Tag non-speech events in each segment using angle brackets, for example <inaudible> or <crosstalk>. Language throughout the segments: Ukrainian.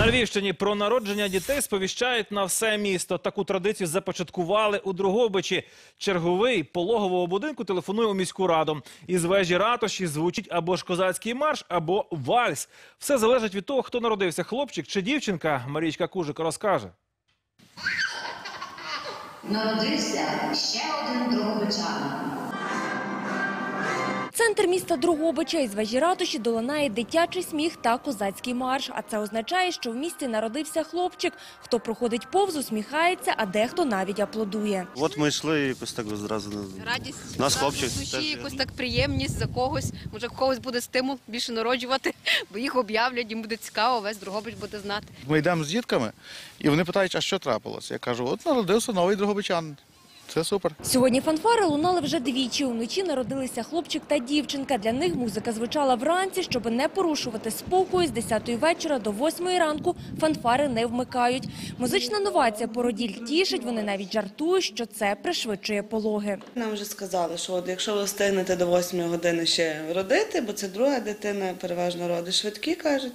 На Львівщині про народження дітей сповіщають на все місто. Таку традицію започаткували у Другобичі. Черговий пологового будинку телефонує у міську раду. Із вежі ратуші звучить або ж козацький марш, або вальс. Все залежить від того, хто народився, хлопчик чи дівчинка. Марічка Кужик розкаже. Народився ще один другобичанин. Центр міста Другобича із вежі ратуші долинає дитячий сміх та козацький марш. А це означає, що в місті народився хлопчик. Хто проходить повз, усміхається, а дехто навіть аплодує. От ми йшли і якось так зразу. на- радість Нас хлопчик в душі, якось так приємність за когось. Може, в когось буде стимул більше народжувати, бо їх об'являть, їм буде цікаво, весь Другобич буде знати. Ми йдемо з дітками, і вони питають, а що трапилося? Я кажу, от народився новий другобичан. Це супер. Сьогодні фанфари лунали вже двічі. Уночі народилися хлопчик та дівчинка. Для них музика звучала вранці, щоб не порушувати спокою. З 10-ї вечора до 8-ї ранку фанфари не вмикають. Музична новація породіль тішить. Вони навіть жартують, що це пришвидшує пологи. Нам вже сказали, що от якщо ви встигнете до 8 години ще родити, бо це друга дитина, переважно роди швидкі кажуть,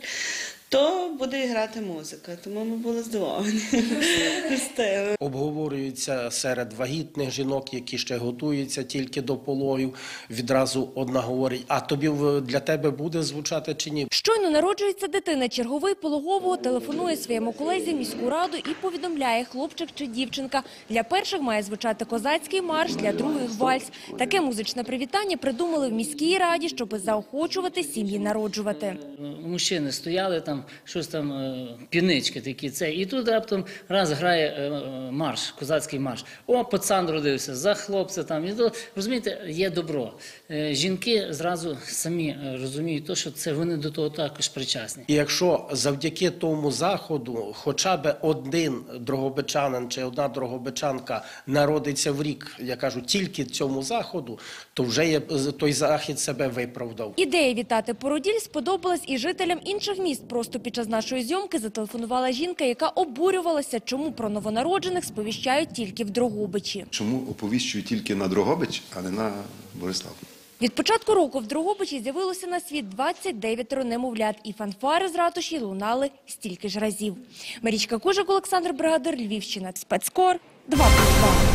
то буде грати музика. Тому ми були здивовані. <laughs> Обговорюється серед вагітних жінок, які ще готуються тільки до пологів. Відразу одна говорить: а тобі в- для тебе буде звучати чи ні? Щойно народжується дитина. Черговий пологового телефонує своєму колезі міську раду і повідомляє, хлопчик чи дівчинка. Для перших має звучати козацький марш, для других – вальс. Таке музичне привітання придумали в міській раді, щоб заохочувати сім'ї народжувати. мужчини стояли там, щось там е, півнички такі. Це і тут раптом раз грає е, е, марш, козацький марш. О, пацан родився за хлопця там. І то розумієте, є добро. Жінки зразу самі розуміють, то, що це вони до того також причасні. І якщо завдяки тому заходу хоча б один дрогобичанин чи одна дрогобичанка народиться в рік, я кажу, тільки цьому заходу, то вже є, той захід себе виправдав. Ідея вітати породіль сподобалась і жителям інших міст. Просто під час нашої зйомки зателефонувала жінка, яка обурювалася, чому про новонароджених сповіщають тільки в Дрогобичі. Чому оповіщую тільки на Дрогобич, а не на Борислав? Від початку року в Дрогобичі з'явилося на світ 29 немовлят, і фанфари з ратуші лунали стільки ж разів. Марічка Кужик, Олександр Бригадир, Львівщина, спецкор 2+,2.